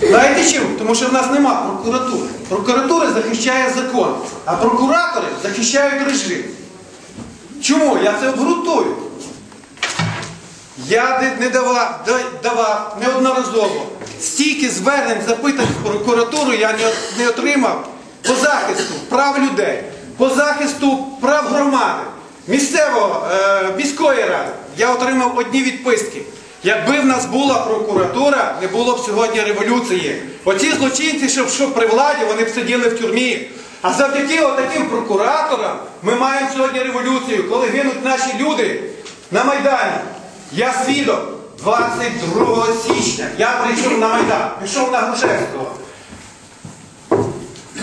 Знаєте чому? Тому що в нас нема прокуратури. Прокуратура захищає закон, а прокуратори захищають режим. Чому? Я це обґрунтую. Я не, давав, давав неодноразово стільки звернень, запитань в прокуратуру я не, не отримав по захисту прав людей, по захисту прав громади, місцевого е, міської ради. Я отримав одні відписки. Якби в нас була прокуратура, не було б сьогодні революції. Оці злочинці, що, при владі, вони б сиділи в тюрмі. А завдяки отаким прокураторам ми маємо сьогодні революцію, коли гинуть наші люди на Майдані. Я свідок 22 січня. Я прийшов на Майдан, пішов на Грушевського.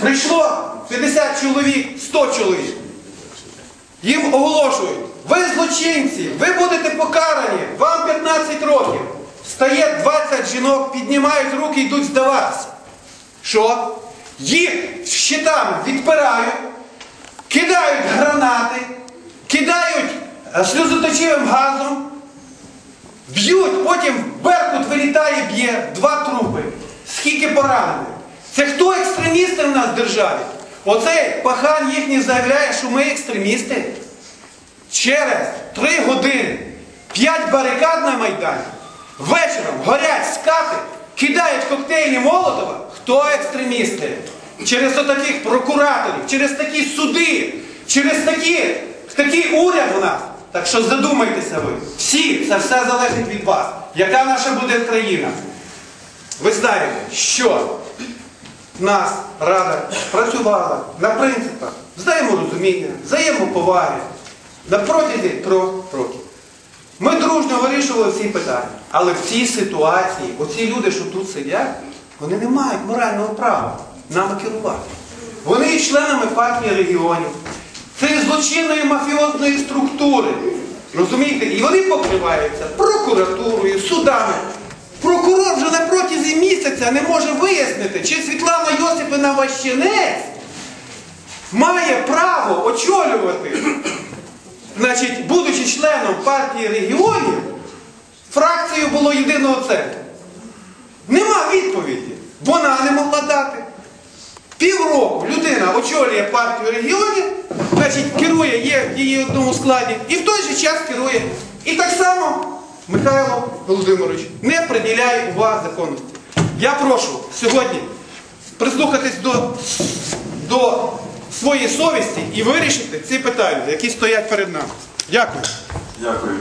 Прийшло 50 чоловік, 100 чоловік. Їм оголошують, ви злочинці, ви будете покарані, вам 15 років. Стає 20 жінок, піднімають руки і йдуть здаватися. Що? Їх щитами відпирають, кидають гранати, кидають е, сльозоточивим газом, б'ють, потім Беркут вилітає, б'є два трупи. Скільки поранених? Це хто екстремісти в нас в державі? Оцей пахан їхній заявляє, що ми екстремісти. Через три години п'ять барикад на Майдані. Вечором горять скати, кидають коктейлі Молотова. Хто екстремісти? Через отаких прокураторів, через такі суди, через такі, такий уряд у нас. Так що задумайтеся ви. Всі, це все залежить від вас. Яка наша буде країна? Ви знаєте, що нас рада працювала на принципах взаєморозуміння, взаємоповаги на протязі трьох років. Ми дружньо вирішували всі питання. Але в цій ситуації, оці люди, що тут сидять, вони не мають морального права нами керувати. Вони є членами партії регіонів. Це злочинної мафіозної структури. Розумієте? І вони покриваються прокуратурою, судами. Прокурор вже на протязі місяця не може вияснити, чи Світлана Йосипівна Ващенець має право очолювати, значить, будучи членом партії регіонів, фракцію було єдиного центру. Нема відповіді. Вона не могла дати. Півроку людина очолює партію регіонів, значить, керує, є в її одному складі, і в той же час керує. І так само Михайло Володимирович не приділяє уваги законності. Я прошу сьогодні прислухатись до, до своєї совісті і вирішити ці питання, які стоять перед нами. Дякую. Дякую.